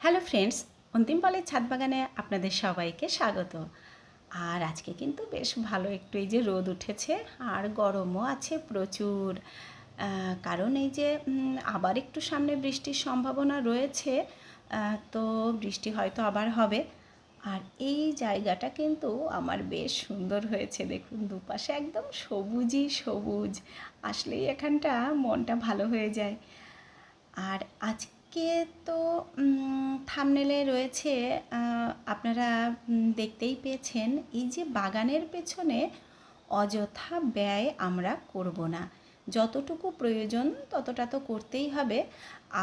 Hello friends, অন্তিম পালের ছাদ বাগানে আপনাদের সবাইকে স্বাগত। আর আজকে কিন্তু বেশ ভালো একটু এই যে রোদ উঠেছে আর গরমও আছে প্রচুর। কারণ এই যে আবার একটু সামনে বৃষ্টির সম্ভাবনা রয়েছে। তো বৃষ্টি হয়তো আবার হবে। আর এই জায়গাটা কিন্তু আমার বেশ সুন্দর হয়েছে। দেখুন, দুপাশে একদম সবুজই সবুজ। আসলেই এখানটা মনটা ভালো হয়ে যায়। আর আজকে তো থামনেলে রয়েছে আপনারা দেখতেই পেয়েছেন, এই যে বাগানের পেছনে অযথা ব্যয় আমরা করব না। যতটুকু প্রয়োজন ততটা তো করতেই হবে।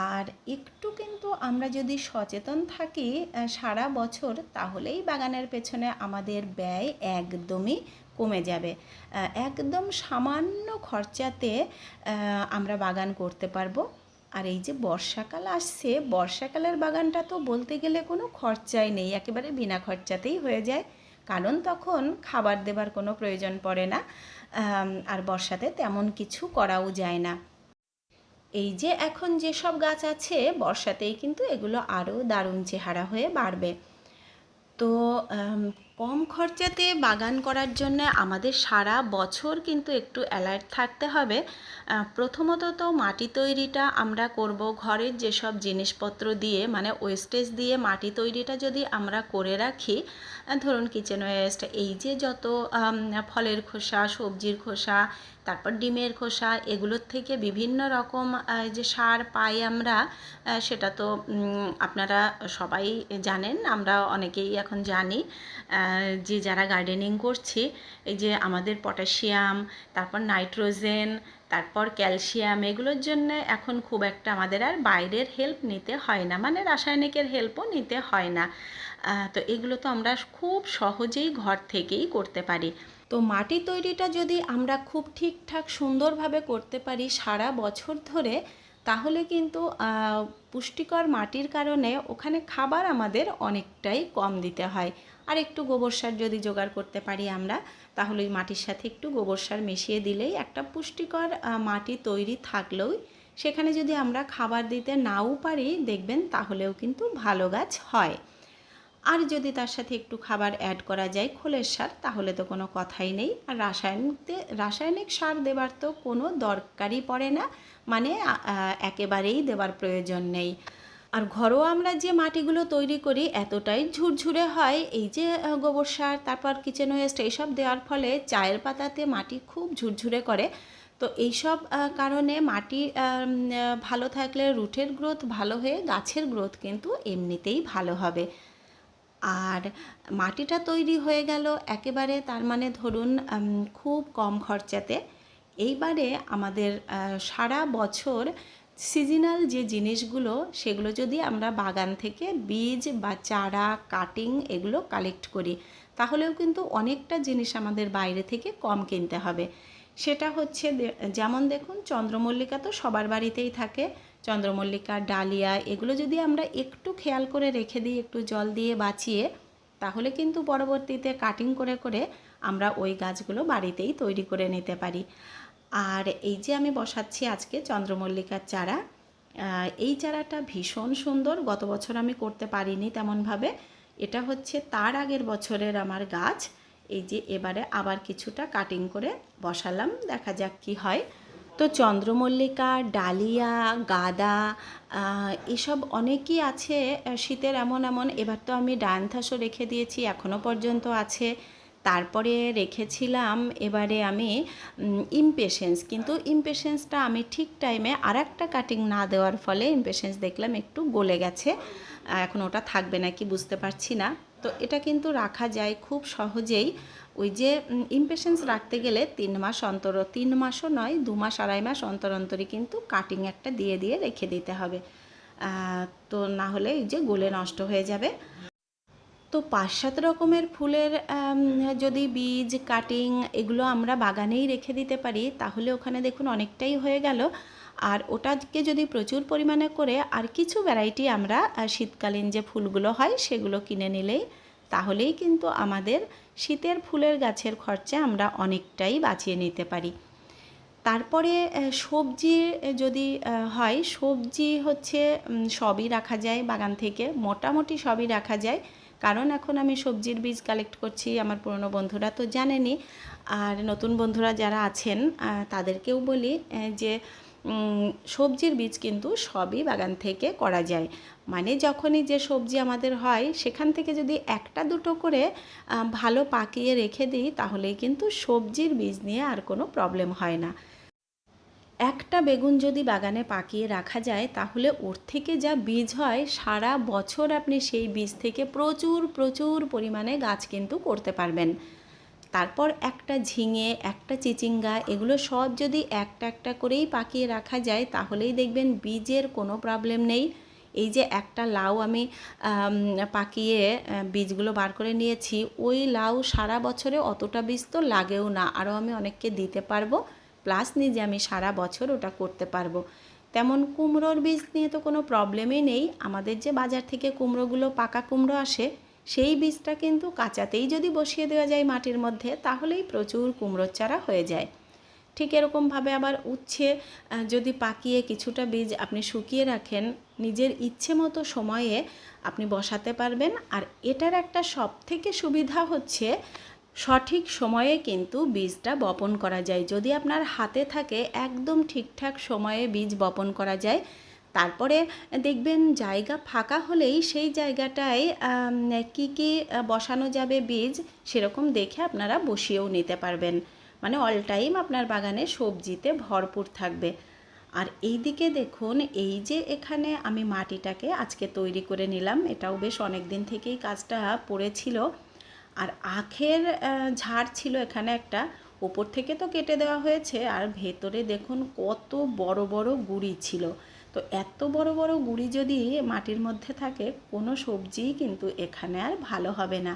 আর একটু কিন্তু আমরা যদি সচেতন থাকি সারা বছর, তাহলেই বাগানের পেছনে আমাদের ব্যয় একদমই কমে যাবে। একদম সামান্য খরচাতে আমরা বাগান করতে পারব। আর এই যে বর্ষাকাল আসছে, বর্ষাকালের বাগানটা তো বলতে গেলে কোনো খরচাই নেই, একেবারে বিনা খরচাতেই হয়ে যায়। কারণ তখন খাবার দেবার কোনো প্রয়োজন পড়ে না আর বর্ষাতে তেমন কিছু করাও যায় না। এই যে এখন যেসব গাছ আছে, বর্ষাতেই কিন্তু এগুলো আরও দারুণ চেহারা হয়ে বাড়বে। তো কম খরচাতে বাগান করার জন্য আমাদের সারা বছর কিন্তু একটু অ্যালার্ট থাকতে হবে। প্রথমত তো মাটি তৈরিটা আমরা করব, ঘরের যেসব জিনিসপত্র দিয়ে মানে ওয়েস্টেজ দিয়ে মাটি তৈরিটা যদি আমরা করে রাখি ধরুন কিচেন ওয়েস্ট এই যে যত ফলের খোসা, সবজির খোসা তারপর ডিমের খোসা, এগুলোর থেকে বিভিন্ন রকম যে সার পাই আমরা সেটা তো আপনারা সবাই জানেন, আমরা অনেকেই এখন জানি যে যারা গার্ডেনিং করছি, এই যে আমাদের পটাশিয়াম তারপর নাইট্রোজেন তারপর ক্যালসিয়াম এগুলোর জন্য এখন খুব একটা আমাদের আর বাইরের হেল্প নিতে হয় না মানে রাসায়নিকের হেল্পও নিতে হয় না। তো এগুলো তো আমরা খুব সহজেই ঘর থেকেই করতে পারি। তো মাটি তৈরিটা যদি আমরা খুব ঠিকঠাক সুন্দরভাবে করতে পারি সারা বছর ধরে, তাহলে কিন্তু পুষ্টিকর মাটির কারণে ওখানে খাবার আমাদের অনেকটাই কম দিতে হয়। আর একটু গোবর সার যদি জোগাড় করতে পারি আমরা, তাহলে ওই মাটির সাথে একটু গোবর সার মিশিয়ে দিলেই একটা পুষ্টিকর মাটি তৈরি থাকলেও সেখানে যদি আমরা খাবার দিতে নাও পারি, দেখবেন তাহলেও কিন্তু ভালো গাছ হয়। আর যদি তার সাথে একটু খাবার অ্যাড করা যায় খোলের সার তাহলে তো কোনো কথাই নেই। আর রাসায়নিকতে, রাসায়নিক সার দেবার তো কোনো দরকারই পড়ে না মানে একেবারেই দেবার প্রয়োজন নেই। আর ঘরোয়া আমরা যে মাটিগুলো তৈরি করি, এতটাই ঝুরঝুরে হয়, এই যে গোবর সার, তারপর কিচেন ওয়েস্ট এইসব দেওয়ার ফলে চায়ের পাতাতে মাটি খুব ঝুরঝুরে করে। তো এইসব কারণে মাটি ভালো থাকলে রুটের গ্রোথ ভালো হয়ে গাছের গ্রোথ কিন্তু এমনিতেই ভালো হবে। আর মাটিটা তৈরি হয়ে গেল একেবারে, তার মানে ধরুন খুব কম খরচাতে। এইবারে আমাদের সারা বছর সিজনাল যে জিনিসগুলো, সেগুলো যদি আমরা বাগান থেকে বীজ বা চারা কাটিং এগুলো কালেক্ট করি, তাহলেও কিন্তু অনেকটা জিনিস আমাদের বাইরে থেকে কম কিনতে হবে। সেটা হচ্ছে যেমন দেখুন, চন্দ্রমল্লিকা তো সবার বাড়িতেই থাকে। চন্দ্রমল্লিকা, ডালিয়া, এগুলো যদি আমরা একটু খেয়াল করে রেখে দিই, একটু জল দিয়ে বাঁচিয়ে, তাহলে কিন্তু পরবর্তীতে কাটিং করে করে আমরা ওই গাছগুলো বাড়িতেই তৈরি করে নিতে পারি। আর এই যে আমি বসাচ্ছি আজকে চন্দ্রমল্লিকার চারা এই চারাটা ভীষণ সুন্দর। গত বছর আমি করতে পারিনি তেমনভাবে। এটা হচ্ছে তার আগের বছরের আমার গাছ। এই যে এবারে আবার কিছুটা কাটিং করে বসালাম, দেখা যাক কি হয়। তো চন্দ্রমল্লিকা, ডালিয়া, গাঁদা এসব অনেকই আছে। শীতের এমন এমন। এবার তো আমি ডায়ান্থাসও রেখে দিয়েছি, এখনও পর্যন্ত আছে। তারপরে রেখেছিলাম এবারে আমি ইমপেশেন্স কিন্তু ইমপেশেন্সটা আমি ঠিক টাইমে আর একটা কাটিং না দেওয়ার ফলে ইমপেশেন্স দেখলাম একটু গলে গেছে। এখন ওটা থাকবে নাকি বুঝতে পারছি না। তো এটা কিন্তু রাখা যায় খুব সহজেই। ওই যে ইমপেশেন্স রাখতে গেলে তিন মাস অন্তর, তিন মাসও নয়, দু মাস, আড়াই মাস অন্তর অন্তরই কিন্তু কাটিং একটা দিয়ে দিয়ে রেখে দিতে হবে। তো না হলে এই যে গোলে নষ্ট হয়ে যাবে। তো পাঁচ, সাত রকমের ফুলের যদি বীজ কাটিং এগুলো আমরা বাগানেই রেখে দিতে পারি, তাহলে ওখানে দেখুন অনেকটাই হয়ে গেল। আর ওটাকে যদি প্রচুর পরিমাণে করে আর কিছু ভ্যারাইটি আমরা শীতকালীন যে ফুলগুলো হয় সেগুলো কিনে নিলেই তাহলেই কিন্তু আমাদের শীতের ফুলের গাছের খরচা আমরা অনেকটাই বাঁচিয়ে নিতে পারি। তারপরে সবজি যদি হয়, সবজি হচ্ছে সবই রাখা যায় বাগান থেকে, মোটামুটি সবই রাখা যায়। কারণ এখন আমি সবজির বীজ কালেক্ট করছি, আমার পুরনো বন্ধুরা তো জানেনই আর নতুন বন্ধুরা যারা আছেন তাদেরকেও বলি যে সবজির বীজ কিন্তু সবই বাগান থেকে করা যায়। মানে যখনই যে সবজি আমাদের হয়, সেখান থেকে যদি একটা দুটো করে ভালো পাকিয়ে রেখে দিই, তাহলেই কিন্তু সবজির বীজ নিয়ে আর কোনো প্রবলেম হয় না। একটা বেগুন যদি বাগানে পাকিয়ে রাখা যায়, তাহলে ওর থেকে যা বীজ হয়, সারা বছর আপনি সেই বীজ থেকে প্রচুর প্রচুর পরিমাণে গাছ কিন্তু করতে পারবেন। তারপর একটা ঝিঙে, একটা চিচিঙ্গা, এগুলো সব যদি একটা একটা করেই পাকিয়ে রাখা যায়, তাহলেই দেখবেন বীজের কোনো প্রবলেম নেই। এই যে একটা লাউ আমি পাকিয়ে বীজগুলো বার করে নিয়েছি, ওই লাউ সারা বছরে অতটা বীজ তো লাগেও না, আরও আমি অনেককে দিতে পারব প্লাস নিজে আমি সারা বছর ওটা করতে পারব। তেমন কুমড়োর বীজ নিয়ে তো কোনো প্রবলেমই নেই, আমাদের যে বাজার থেকে কুমড়োগুলো পাকা কুমড়ো আসে সেই বীজটা কিন্তু কাঁচাতেই যদি বসিয়ে দেওয়া যায় মাটির মধ্যে, তাহলেই প্রচুর কুমড়োর চারা হয়ে যায়। ঠিক এরকমভাবে আবার উচ্ছে যদি পাকিয়ে কিছুটা বীজ আপনি শুকিয়ে রাখেন, নিজের ইচ্ছে মতো সময়ে আপনি বসাতে পারবেন। আর এটার একটা সব থেকে সুবিধা হচ্ছে, সঠিক সময়ে কিন্তু বীজটা বপন করা যায়। যদি আপনার হাতে থাকে, একদম ঠিকঠাক সময়ে বীজ বপন করা যায় তারপরে দেখবেন জায়গা ফাঁকা হলেই সেই জায়গাটায় কি কি বসানো যাবে বীজ সেরকম দেখে আপনারা বসিয়েও নিতে পারবেন। মানে অল টাইম আপনার বাগানে সবজিতে ভরপুর থাকবে। আর এই দিকে দেখুন, এই যে এখানে আমি মাটিটাকে আজকে তৈরি করে নিলাম, এটাও বেশ অনেক দিন থেকেই কাজটা পড়েছিল। আর আখের ঝাড় ছিল এখানে একটা, ওপর থেকে তো কেটে দেওয়া হয়েছে। আর ভেতরে দেখুন কত বড় বড় গুড়ি ছিল। তো এত বড় বড় গুড়ি যদি মাটির মধ্যে থাকে, কোনো সবজিই কিন্তু এখানে আর ভালো হবে না।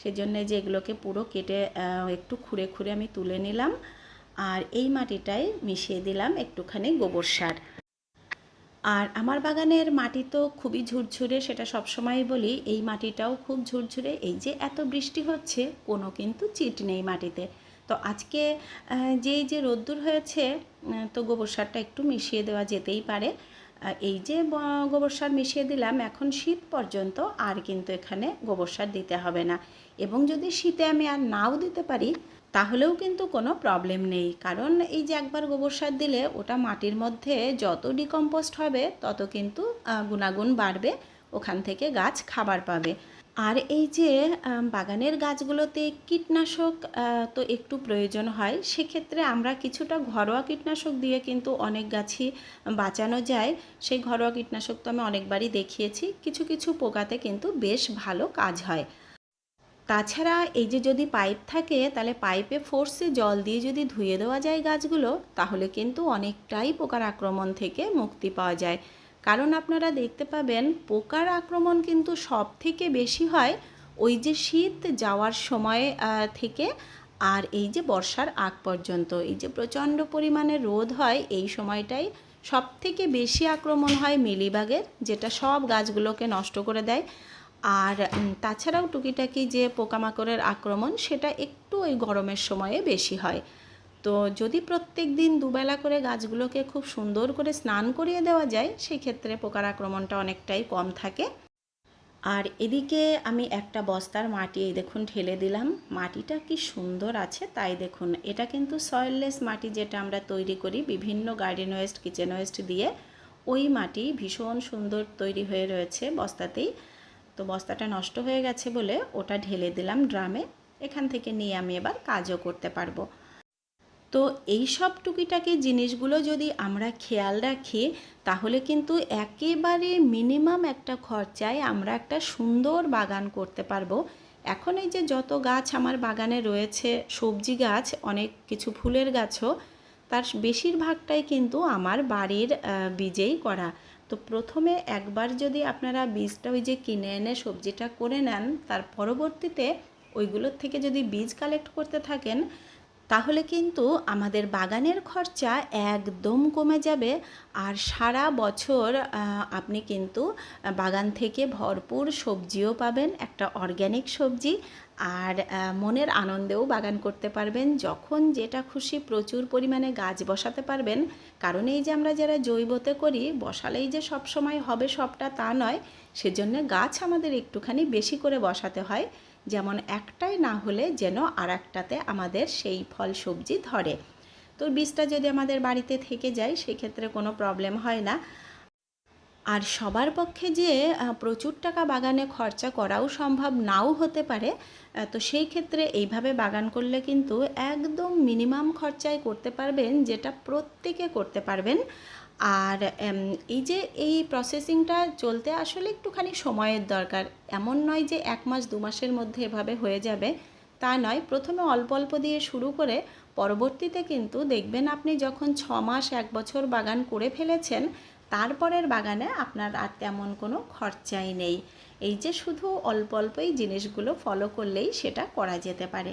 সেজন্য যে এগুলোকে পুরো কেটে একটু খুঁড়ে খুঁড়ে আমি তুলে নিলাম আর এই মাটিটায় মিশিয়ে দিলাম একটুখানি গোবর সার। আর আমার বাগানের মাটি তো খুবই ঝুরঝুরে, সেটা সবসময়ই বলি, এই মাটিটাও খুব ঝুরঝুরে, এই যে এত বৃষ্টি হচ্ছে, কোনো কিন্তু চিট নেই মাটিতে। তো আজকে যেই যে রোদ্দুর হয়েছে তো গোবর সারটা একটু মিশিয়ে দেওয়া যেতেই পারে। এই যে গোবর সার মিশিয়ে দিলাম, এখন শীত পর্যন্ত আর কিন্তু এখানে গোবর সার দিতে হবে না। এবং যদি শীতে আমি আর নাও দিতে পারি, তাহলেও কিন্তু কোনো প্রবলেম নেই। কারণ এই যে একবার গোবর সার দিলে, ওটা মাটির মধ্যে যত ডিকম্পোস্ট হবে, তত কিন্তু গুণাগুণ বাড়বে। ওখান থেকে গাছ খাবার পাবে। আর এই যে বাগানের গাছগুলোতে কীটনাশক তো একটু প্রয়োজন হয়, সেক্ষেত্রে আমরা কিছুটা ঘরোয়া কীটনাশক দিয়ে কিন্তু অনেক গাছই বাঁচানো যায়। সেই ঘরোয়া কীটনাশক তো আমি অনেকবারই দেখিয়েছি, কিছু কিছু পোকাতে কিন্তু বেশ ভালো কাজ হয়। তাছাড়া এই যে যদি পাইপ থাকে, তাহলে পাইপে ফোর্সে জল দিয়ে যদি ধুয়ে দেওয়া যায় গাছগুলো, তাহলে কিন্তু অনেকটাই পোকার আক্রমণ থেকে মুক্তি পাওয়া যায়। কারণ আপনারা দেখতে পাবেন পোকার আক্রমণ কিন্তু সব থেকে বেশি হয় ওই যে শীত যাওয়ার সময় থেকে আর এই যে বর্ষার আগ পর্যন্ত। এই যে প্রচণ্ড পরিমাণে রোদ হয়, এই সময়টাই সব থেকে বেশি আক্রমণ হয় মিলিবাগের, যেটা সব গাছগুলোকে নষ্ট করে দেয়। আর তাছাড়াও টুকিটাকি যে পোকামাকড়ের আক্রমণ, সেটা একটু ওই গরমের সময়ে বেশি হয়। তো যদি প্রত্যেক দিন দুবেলা করে গাছগুলোকে খুব সুন্দর করে স্নান করিয়ে দেওয়া যায়, সেই ক্ষেত্রে পোকার আক্রমণটা অনেকটাই কম থাকে। আর এদিকে আমি একটা বস্তার মাটি, এই দেখুন, ঢেলে দিলাম। মাটিটা কি সুন্দর আছে, তাই দেখুন। এটা কিন্তু সয়েললেস মাটি যেটা আমরা তৈরি করি বিভিন্ন গার্ডেন ওয়েস্ট কিচেন ওয়েস্ট দিয়ে। ওই মাটি ভীষণ সুন্দর তৈরি হয়ে রয়েছে বস্তাতেই। তো বস্তাটা নষ্ট হয়ে গেছে বলে ওটা ঢেলে দিলাম ড্রামে। এখান থেকে নিয়ে আমি এবার কাজও করতে পারব। তো এই সব টুকিটাকি জিনিসগুলো যদি আমরা খেয়াল রাখি, তাহলে কিন্তু একেবারে মিনিমাম একটা খরচায় আমরা একটা সুন্দর বাগান করতে পারব। এখন এই যে যত গাছ আমার বাগানে রয়েছে, সবজি গাছ, অনেক কিছু ফুলের গাছও, তার বেশিরভাগটাই কিন্তু আমার বাড়ির বীজেই করা। তো প্রথমে একবার যদি আপনারা বীজটা ওই যে কিনে এনে সবজিটা করে নেন, তার পরবর্তীতে ওইগুলোর থেকে যদি বীজ কালেক্ট করতে থাকেন তাহলে কিন্তু আমাদের বাগানের খরচা একদম কমে যাবে। আর সারা বছর আপনি কিন্তু বাগান থেকে ভরপুর সবজিও পাবেন, একটা অর্গ্যানিক সবজি। আর মনের আনন্দেও বাগান করতে পারবেন। যখন যেটা খুশি প্রচুর পরিমাণে গাছ বসাতে পারবেন। কারণ এই যে আমরা যারা জৈবতে করি, বসালেই যে সব সময় হবে সবটা তা নয়। সেজন্য গাছ আমাদের একটুখানি বেশি করে বসাতে হয়। যেমন একটাই না হলে যেন আর একটাতে আমাদের সেই ফল সবজি ধরে। তো বীজটা যদি আমাদের বাড়িতে থেকে যায়, সেক্ষেত্রে কোনো প্রবলেম হয় না। আর সবার পক্ষে যে প্রচুর টাকা বাগানে খরচা করাও সম্ভব নাও হতে পারে তো সেই ক্ষেত্রে এইভাবে বাগান করলে কিন্তু একদম মিনিমাম খরচায় করতে পারবেন, যেটা প্রত্যেকে করতে পারবেন। আর এই যে এই প্রসেসিংটা চলতে আসলে একটুখানি সময়ের দরকার। এমন নয় যে এক মাস, দু মাসের মধ্যে এভাবে হয়ে যাবে, তা নয়। প্রথমে অল্প অল্প দিয়ে শুরু করে পরবর্তীতে কিন্তু দেখবেন আপনি যখন ছ মাস, এক বছর বাগান করে ফেলেছেন, তারপরের বাগানে আপনার আর তেমন কোনো খরচাই নেই। এই যে শুধু অল্প, অল্পই জিনিসগুলো ফলো করলেই সেটা করা যেতে পারে।